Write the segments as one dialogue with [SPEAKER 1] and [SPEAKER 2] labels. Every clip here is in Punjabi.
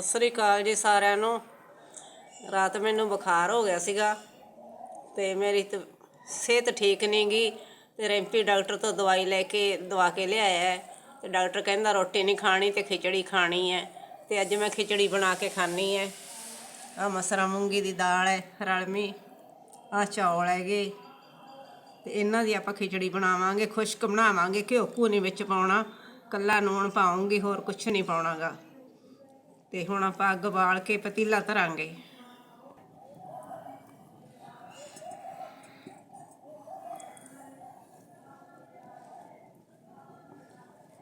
[SPEAKER 1] ਸਤਿ ਸ੍ਰੀ ਅਕਾਲ ਜੀ ਸਾਰਿਆਂ ਨੂੰ। ਰਾਤ ਮੈਨੂੰ ਬੁਖਾਰ ਹੋ ਗਿਆ ਸੀਗਾ ਤੇ ਮੇਰੀ ਤ- ਸਿਹਤ ਠੀਕ ਨਹੀਂ ਗਈ ਤੇ ਰੈਂਪੀ ਡਾਕਟਰ ਤੋਂ ਦਵਾਈ ਲੈ ਕੇ, ਦਵਾ ਕੇ ਲਿਆਇਆ ਹੈ। ਤੇ ਡਾਕਟਰ ਕਹਿੰਦਾ ਰੋਟੀ ਨਹੀਂ ਖਾਣੀ ਤੇ ਖਿਚੜੀ ਖਾਣੀ ਹੈ ਤੇ ਅੱਜ ਮੈਂ ਖਿਚੜੀ ਬਣਾ ਕੇ ਖਾਣੀ ਹੈ। ਆ ਮਸਰਾ ਮੂੰਗੀ ਦੀ ਦਾਲ ਹੈ ਰਲਮੀ ਆ ਚੌਲ ਹੈਗੇ। ਤੇ ਇਹਨਾਂ ਦੀ ਆਪਾਂ ਖਿਚੜੀ ਬਣਾਵਾਂਗੇ, ਖੁਸ਼ਕ ਬਣਾਵਾਂਗੇ, ਘਿਓ ਘੂ ਨਹੀਂ ਵਿੱਚ ਪਾਉਣਾ। ਕੱਲਾ ਨੂਣ ਪਾਉਂਗੀ ਹੋਰ ਕੁਝ ਨਹੀਂ ਪਾਉਣਾਗਾ। ਤੇ ਹੁਣ ਆਪਾਂ ਅੱਗ ਬਾਲ ਕੇ ਪਤੀਲਾ ਧਰਾਂਗੇ।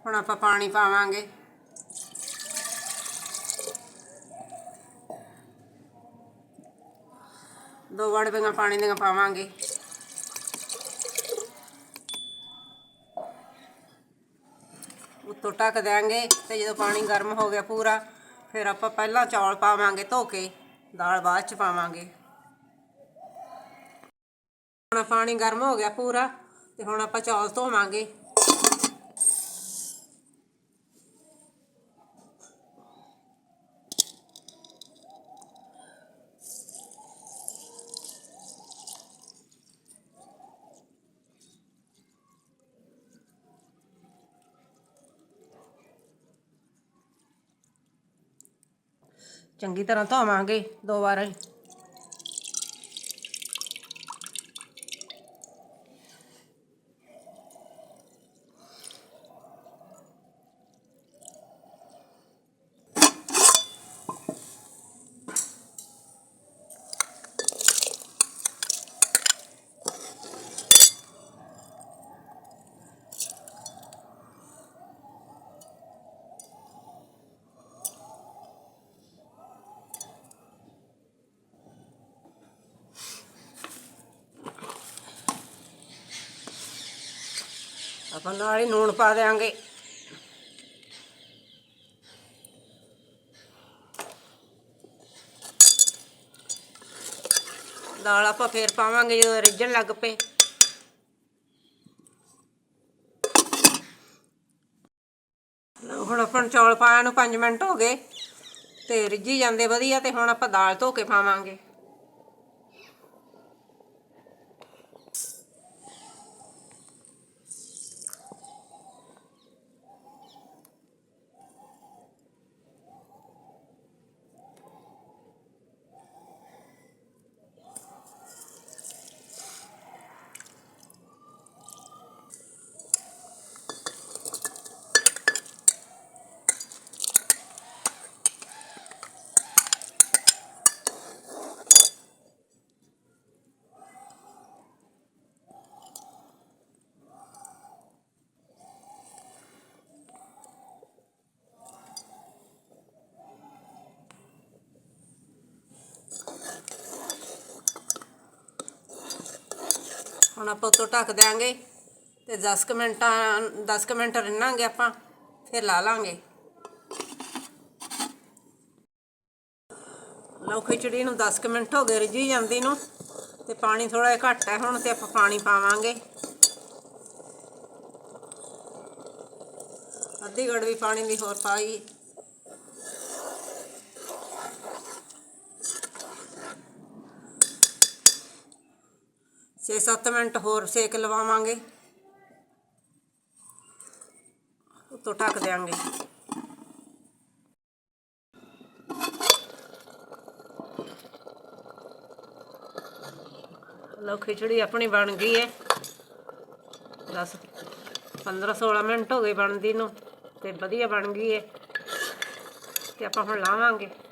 [SPEAKER 1] ਹੁਣ ਆਪਾਂ ਪਾਣੀ ਪਾਵਾਂਗੇ। ਦੋ ਵੜਵੀਆਂ ਪਾਣੀ ਦੀਆਂ ਪਾਵਾਂਗੇ। ਉੱਤੋਂ ਢੱਕ ਦਿਆਂਗੇ ਤੇ ਜਦੋਂ ਪਾਣੀ ਗਰਮ ਹੋ ਗਿਆ ਪੂਰਾ ਫਿਰ ਆਪਾਂ ਪਹਿਲਾਂ ਚੌਲ ਪਾਵਾਂਗੇ, ਧੋ ਕੇ, ਦਾਲ ਬਾਅਦ ਚ ਪਾਵਾਂਗੇ। ਹੁਣ ਪਾਣੀ ਗਰਮ ਹੋ ਗਿਆ ਪੂਰਾ, ਤੇ ਹੁਣ ਆਪਾਂ ਚੌਲ ਧੋਵਾਂਗੇ। ਚੰਗੀ ਤਰ੍ਹਾਂ ਧੋਵਾਂਗੇ ਦੋ ਵਾਰ। ਆਪਾਂ ਨਾਲ ਹੀ ਨੂਣ ਪਾ ਦੇਾਂਗੇ ਦਾਲ ਆਪਾਂ ਫੇਰ ਪਾਵਾਂਗੇ ਜਦੋਂ ਰਿੱਝਣ ਲੱਗ ਪਏ। ਹੁਣ ਆਪਾਂ ਨੂੰ ਚੌਲ ਪਾਇਆ ਨੂੰ 5 ਮਿੰਟ ਹੋ ਗਏ, ਤੇ ਰਿੱਝੀ ਜਾਂਦੇ ਵਧੀਆ, ਤੇ ਹੁਣ ਆਪਾਂ ਦਾਲ ਧੋ ਕੇ ਪਾਵਾਂਗੇ। ਹੁਣ ਆਪਾਂ ਉੱਤੋਂ ਢੱਕ ਦਿਆਂਗੇ ਤੇ 10 ਕੁ ਮਿੰਟਾਂ 10 ਕੁ ਮਿੰਟ ਰਿੰਨਾਂਗੇ ਆਪਾਂ, ਫਿਰ ਲਾ ਲਾਂਗੇ। ਲਓ ਖਿਚੜੀ ਨੂੰ 10 ਕੁ ਮਿੰਟ ਹੋ ਗਏ ਰਿੱਝੀ ਜਾਂਦੀ ਨੂੰ ਤੇ ਪਾਣੀ ਥੋੜਾ ਜਿਹਾ ਘੱਟ ਹੈ ਹੁਣ ਤੇ ਆਪਾਂ ਪਾਣੀ ਪਾਵਾਂਗੇ। ਅੱਧੀ ਗੜਵੀ ਪਾਣੀ ਦੀ ਹੋਰ ਪਾਈ। ਛੇ 7 ਮਿੰਟ ਹੋਰ ਸੇਕ ਲਵਾਵਾਂਗੇ। ਉੱਤੋਂ ਢੱਕ ਦਿਆਂਗੇ। ਲਓ, ਖਿਚੜੀ ਆਪਣੀ ਬਣ ਗਈ ਹੈ। 10 15 16 ਮਿੰਟ ਹੋ ਗਏ ਬਣਦੀ ਨੂੰ ਤੇ ਵਧੀਆ ਬਣ ਗਈ ਹੈ। ਤੇ ਆਪਾਂ ਹੁਣ ਲਾਵਾਂਗੇ।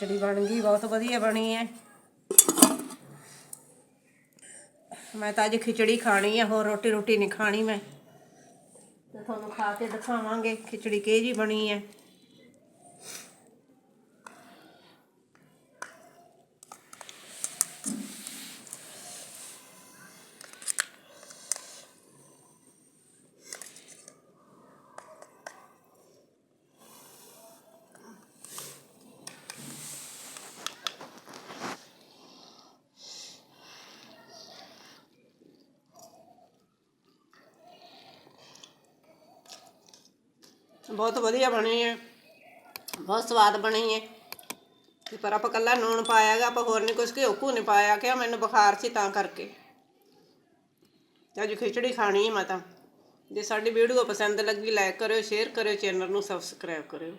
[SPEAKER 1] ਖਿਚੜੀ ਬਣ ਗਈ, ਬਹੁਤ ਵਧੀਆ ਬਣੀ ਹੈ ਮੈਂ ਤਾਂ ਅੱਜ ਖਿਚੜੀ ਖਾਣੀ ਹੈ ਹੋਰ ਰੋਟੀ ਰੋਟੀ ਨਹੀਂ ਖਾਣੀ ਮੈਂ। ਤੇ ਤੁਹਾਨੂੰ ਖਾ ਕੇ ਦਿਖਾਵਾਂਗੇ ਖਿਚੜੀ ਕਿਹੋ ਜੀ ਬਣੀ ਹੈ ਬਹੁਤ ਵਧੀਆ ਬਣੀ ਹੈ। ਬਹੁਤ ਸਵਾਦ ਬਣੀ ਹੈ। ਪਰ ਆਪਾਂ ਕੱਲਾ ਨੂਣ ਪਾਇਆਗਾ ਆਪਾਂ ਹੋਰ ਨਹੀਂ ਕੁਝ ਘਿਓ ਘੂ ਨਹੀਂ ਪਾਇਆ ਕਿ ਮੈਨੂੰ ਬੁਖਾਰ ਸੀ ਤਾਂ ਕਰਕੇ। ਤੇ ਅੱਜ ਖਿਚੜੀ ਖਾਣੀ ਹੈ ਮੈਂ ਤਾਂ ਜੇ ਸਾਡੀ ਵੀਡੀਓ ਪਸੰਦ ਲੱਗੀ ਲਾਈਕ ਕਰਿਓ ਸ਼ੇਅਰ ਕਰਿਓ ਚੈਨਲ ਨੂੰ ਸਬਸਕ੍ਰਾਈਬ ਕਰਿਓ।